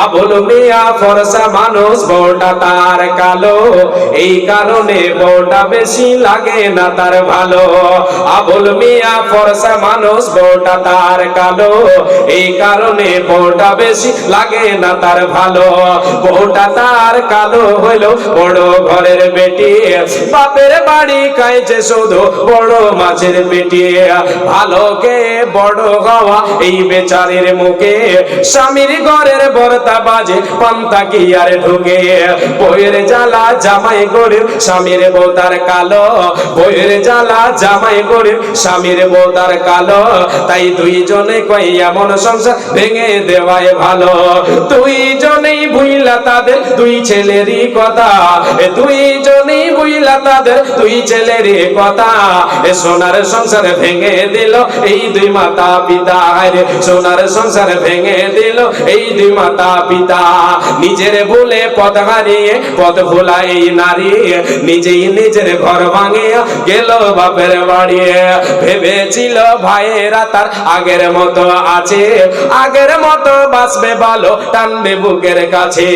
আবুল মিয়া ফরসা মানুষ তার কালো। এই কারণে বেশি লাগে না তার ভালো। আবুল মিয়া ফরসা মানুষ তার কালো। এই কারণে বেশি লাগে না তার ভালো। বউটা তার কালো বড় ঘরের বেটি। বাপের বাড়ি খাইছে শুধু বড় মাছের পেটি। ভালোকে বড় হওয়া এই বেচারের মুখে। স্বামীর ঘরের বর্তা বাজে, পান্তা কি আর ঢুকে? বইয়ের জ্বালা জামাই গরিব স্বামীর বৌতার কালো। বইয়ের জ্বালা জামাই গরিব স্বামীর বৌতার কালো। তাই দুইজনে কই এমন সংসার ভেঙে দেওয়াই ভালো? দুইজনেই ভুইলা তাদের দুই ছেলেরই কথা। দুইজনেই ভুইলা তাদের দুই ছেলেরই কথা। এ সোনার সংসার ভেঙে দিল, এই দুই মাতা পিতা রে। সোনার সংসার ভেঙে দিল, এই দুই মাতা পিতা। নিজের ভুলে পথ হারিয়ে, পথ ভোলা এই নারী নিজেই নিজের ঘর ভাঙিয়ে গেল বাপের বাড়ি। ভেবেছিল ভাইয়েরা তার আগের মতো আছে, আগের মতো বাঁচবে ভালো, টানবে বুকের কাছে।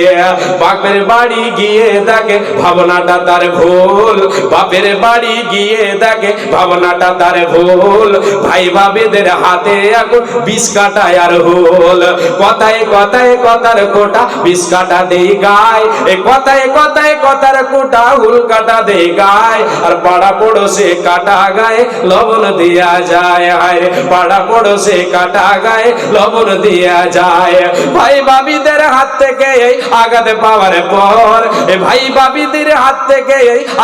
বাপের বাড়ি গিয়ে তাকে ভাবনাটা তার ভুল বাপের বাড়ি গিয়ে দেখে ভাবনাটা তার ভুল। ভাই ভাবিদের হাতে এখন বিষ কাটায় আর হুল। কথায় কথায় কথার কোটা বিষ কাটা দেই গায়। এ কথায় কথায় কথার কোটা হুল কাটা দেই গায়। আর পাড়া পড়োশে কাটা গায়ে লবণ দিয়া যায়। রে, পাড়া পড়োশে কাটা গায়ে লবণ দিয়া যায়। ভাই বাবিদের হাত থেকে এই আঘাত পাওয়ার পর এ ভাই বাবিদের হাত থেকে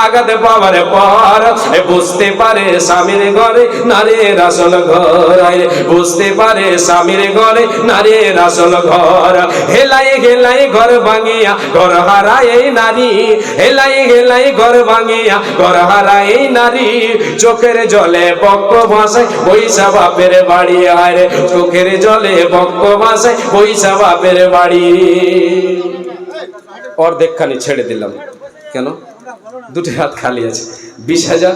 আঘাত পাওয়ার পর বুঝতে পারে স্বামীর ঘরে নারীর আসল ঘর। বুঝতে পারে স্বামীর ঘরে নারীর আসল ঘর। হেলাই হেলাই ঘর ভাঙিয়া ঘর হারায় এই নারী। হেলাই হেলাই ঘর ভাঙিয়া ঘর হারায় এই নারী। চোখের জলে বক্ক ভাষায় বৈশা বাপের বাড়ি। আয় রে, চোখের জলে বক্ক ভাষায় বৈশা বাপের বাড়ি। অর্ধেকখানি ছেড়ে দিলাম। কেন? দুটি হাত খালি আছে। বিশ হাজার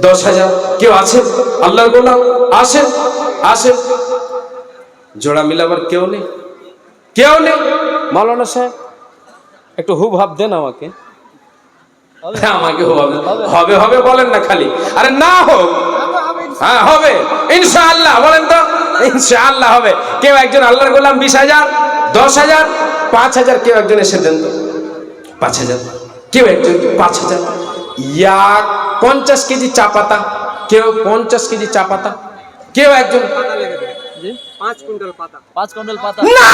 দশ হাজার কেউ আছেন আল্লাহর গোলাম আসেন আসেন। জোড়া মিলাবার কেউ নেই। কেউ নেই। মাওলানা সাহেব একটু হু ভাব দেন আমাকে। আমাকে হু হবে। হবে বলেন না খালি। আরে না হোক। হ্যাঁ হবে। ইনশাআল্লাহ বলেন তো। ইনশাআল্লাহ হবে। কেউ একজন আল্লাহর গোলাম বিশ হাজার দশ হাজার পাঁচ হাজার কেউ একজন এসে দেন তো। পাঁচ হাজার। কেউ একজন পাঁচ হাজার। ইয়া পঞ্চাশ কেজি চা পাতা কেউ পঞ্চাশ কেজি চা পাতা কেউ একজন পাঁচ কুইন্টাল পাতা। না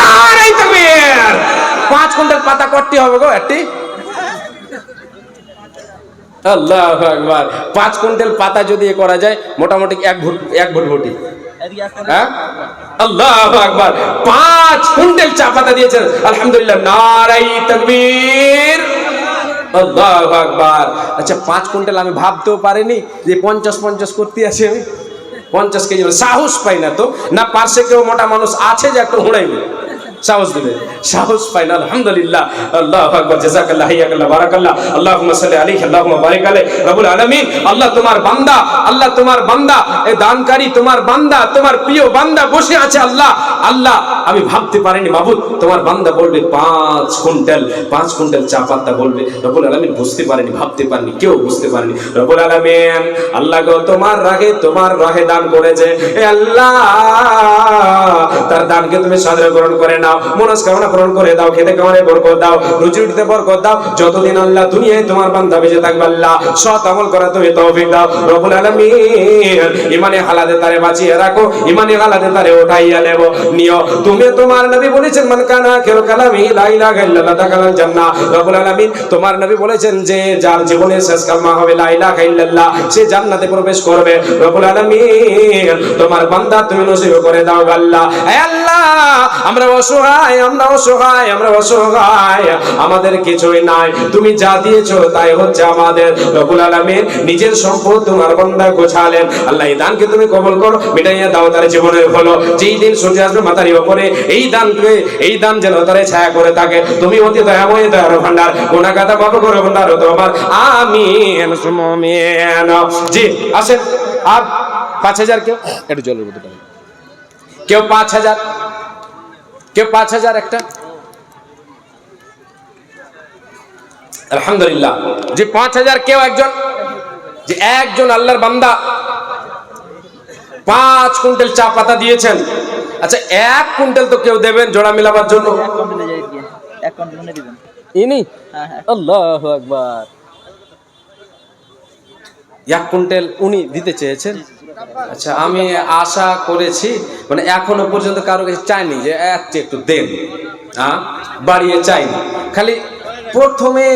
এই তাকবীর! পাঁচ কুইন্টাল পাতা করতে হবে গো একটি আল্লাহ আকবার। পাঁচ কুইন্টাল পাতা যদি এ করা যায় মোটামুটি এক ভুট এক ভুট ভুটি। হ্যাঁ? আল্লাহ আকবার। পাঁচ কুইন্টাল চা পাতা দিয়েছেন। আলহামদুলিল্লাহ। নারাই তাকবীর আচ্ছা পাঁচ কুইন্টাল আমি ভাবতেও পারিনি যে পঞ্চাশ পঞ্চাশ করতে আছি আমি। পঞ্চাশ কেজি মানে সাহস পাই না তো। না পার্শ্বে কেউ মোটা মানুষ আছে যে একটু হুড়াইবে। সাহস দিবে। সাহস পাই না, আলহামদুলিল্লাহ। আল্লাহ আকবার, জাযাকাল্লাহ হাইয়াকাল্লাহ বারাকাল্লাহ। আল্লাহুম্মা সাল্লি আলাইহি, আল্লাহুম্মা বারিক আলাইহি। রব্বুল আলামিন, আল্লাহ তোমার বান্দা, আল্লাহ তোমার বান্দা, এ দানকারী তোমার বান্দা, তোমার প্রিয় বান্দা বসে আছে আল্লাহ। আল্লাহ, আমি ভাবতে পারিনি, মাবুদ, তোমার বান্দা বলবে পাঁচ কুইন্টাল পাঁচ কুইন্টাল চা পাতা বলবে। রব্বুল আলামিন বুঝতে পারেনি, ভাবতে পারেনি, কেউ বুঝতে পারেনি। রব্বুল আলামিন, আল্লাহ গো, তোমার রাগে, তোমার রাহে দান করেছে। এ আল্লাহ, তার দানকে তুমি সাদরে গ্রহণ করে নাও। মনস্কামনা পূরণ করে দাও, খেতে খাওয়ারে বরকত দাও, রুজি রুটিতে বরকত দাও, যতদিন আল্লাহ দুনিয়ায় তোমার বান্দা বেঁচে থাকবে আল্লাহ, সৎ আমল করা তুমি তৌফিক দাও আলামিন, ইমানে হালাতে তারে বাঁচিয়ে রাখো, ইমানে হালাতে তারে উঠাইয়া নেব, নিও। তুমি তোমার নবী বলেছেন, মান কানা খেল কালামি, লা ইলাহা ইল্লাল্লাহ, দাখালাল জান্নাহ। রব্বুল আলামিন তোমার নবী বলেছেন যে, যার জীবনের শেষ কালমা হবে, লা ইলাহা ইল্লাল্লাহ, সে জান্নাতে প্রবেশ করবে। রব্বুল আলামিন, তোমার বান্দা তুমি নসিব করে দাও আল্লাহ। আল্লাহ, আমরা অসহায়, আমরা অসহায়, আমরা অসহায়, আমাদের কিছুই নাই। তুমি যা দিয়েছ তাই হচ্ছে আমাদের। রব্বুল আলামিন নিজের সম্পদ তোমার বান্দা গোছালেন। আল্লাহ এই দানকে তুমি কবুল করো, মিটাইয়া দাও তার জীবনের হলো যেই দিন সূর্য আসবে মাথার উপরে, এই দানকে, এই দান যেন তারে ছায়া করে থাকে। তুমি অতি দয়াময়, দয়ার ভান্ডার গুণাগাতা বাপ করে ভান্ডার তোমার আমিন জি, আসেন। আর পাঁচ হাজার কেউ? একটু জলের বোতলটা কেউ পাঁচ হাজার? কেউ পাঁচ হাজার একটা? আলহামদুলিল্লাহ। যে পাঁচ হাজার কেউ একজন? যে একজন আল্লাহর বান্দা? পাঁচ কুইন্টাল চা পাতা দিয়েছেন। আচ্ছা এক কুইন্টাল তো কেউ দেবেন জোড়া মিলাবার জন্য? এক কুইন্টাল উনি দিতে চেয়েছেন? আচ্ছা আমি আশা করেছি মানে এখনও পর্যন্ত কারও কাছে চাইনি যে এক চেয়ে একটু দেন হ্যাঁ বাড়িয়ে চাইনি। খালি প্রথমে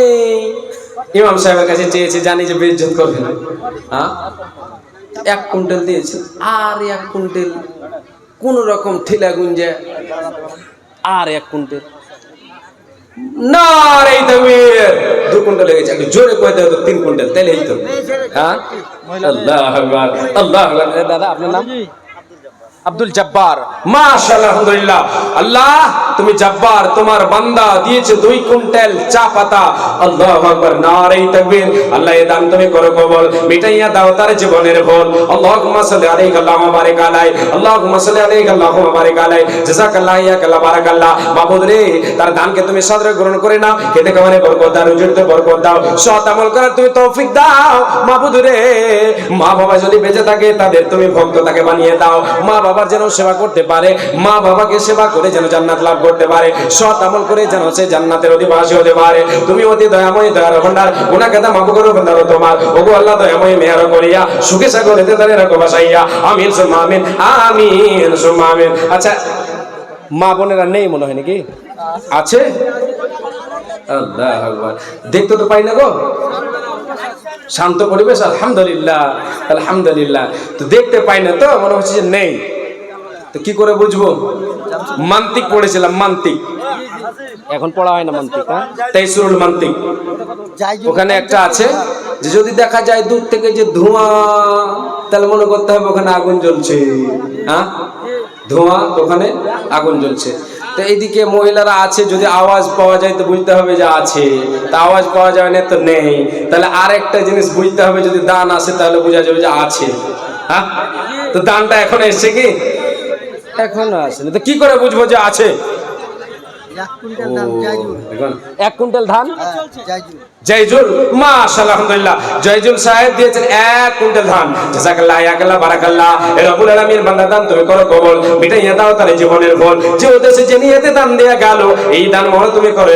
ইমাম সাহেবের কাছে চেয়েছি, জানি যে বেইজ্জত করবেন হ্যাঁ এক কুইন্টাল দিয়েছি, আর এক কুইন্টাল কোন রকম ঠিলা গুঞ্জে আর এক কুইন্টাল। না রে তকবীর। দু কুইন্টাল লেগেছে একটু জোরে কয়ে তিন কুইন্টাল তাহলে এই তো হ্যাঁ? আল্লাহ আল্লাহ দাদা আপনার নাম? আব্দুল জব্বার। মাশাআল্লাহ, আলহামদুলিল্লাহ। আল্লাহ, তুমি জব্বার, তোমার বান্দা দিয়েছে দুই কুইন্টাল চা পাতা। আল্লাহু আকবার নারে তাকবীর। আল্লাহ এই দান তুমি করো কবুল। মিটাইয়া দাও তার জীবনের ভুল। আল্লাহুম্মা সাল্লি আলাইহি আল্লাহুম্মা বারিক আলাই। আল্লাহুম্মা সাল্লি আলাইহি আল্লাহুম্মা বারিক আলাই। জাযাকাল্লাহ, ইয়াকাল্লাহ, বারাকাল্লাহ। মাবুদ রে, তার দানকে তুমি সদরে গ্রহণ করে নাও। খেতে খাওয়ারে বরকত দাও রুজিতে বরকত দাও। সৎ আমল করার তুমি তৌফিক দাও। মাবুদ রে মা বাবা যদি বেঁচে থাকে, তাদের তুমি ভক্ত তাকে বানিয়ে দাও। মা বাবার যেন সেবা করতে পারে, মা বাবাকে সেবা করে যেন জান্নাত লাভ করতে পারে, সৎ আমল করে যেন সে জান্নাতের অধিবাসী হতে পারে। তুমি অতি দয়াময় দয়ার ভান্ডার গুনাহ কাদা মাফ করো ভান্ডার তোমার। ওগো আল্লাহ দয়াময় মেহর করিয়া, সুখে সাগরেতে তাদের রাখো বাসাইয়া। আমিন, সুম্মা আমিন আমিন, সুম্মা আমিন। আচ্ছা মা বোনেরা নেই মনে হয় নাকি? আছে? দেখতে তো পাই না গো। শান্ত পরিবেশ, আলহামদুলিল্লাহ আলহামদুলিল্লাহ। তো দেখতে পাই না তো, মনে হচ্ছে যে নেই। তো কি করে বুঝব? মান্তিক পড়েছিলাম মান্তিক। এখন পড়া হয় না মান্তিক হ্যাঁ? তেইসুরুল মান্তিক। ওখানে একটা আছে যে যদি দেখা যায় দূর থেকে যে ধোঁয়া তাহলে মনে করতে হবে ওখানে আগুন জ্বলছে। হ্যাঁ? ধোঁয়া ওখানে আগুন জ্বলছে। তো এইদিকে মহিলারা আছে যদি আওয়াজ পাওয়া যায় তো বুঝতে হবে যে আছে। তা আওয়াজ পাওয়া যায় না তো নেই। তাহলে আরেকটা জিনিস বুঝতে হবে যদি দান আসে তাহলে বোঝা যাবে যে আছে। হ্যাঁ? তো দানটা এখন এসছে কি? এখনও আসেনি। তো কি করে বুঝব যে আছে? এক কুইন্টাল ধান জয়জুল, মাশাআল্লাহ, আলহামদুলিল্লাহ। জয়জুল সাহেব দিয়েছেন এক কুইন্টাল ধান। ইয়াকাল্লাহ, বারাকাল্লাহ। বান্দা, দান তুমি করো দাও জীবনের ভুল যে উদ্দেশ্যে যে দান গেল, এই দান তুমি করো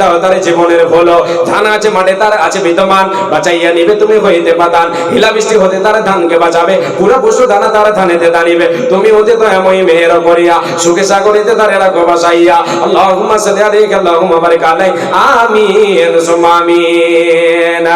দাও জীবনের ভুল ধান আছে মাঠে, তার আছে বিদ্যমান। বাঁচাইয়া নিবে তুমি হইতে হিলা বৃষ্টি হতে তার ধানকে বাঁচাবে। পুরা বসু দানা তার ধানেতে দাঁড়িবে। তুমি হতে দয়াময়ী মেহের করিয়া, সুখে সাগরিতে তার রাখো বাসাইয়া। আমিন। আমিন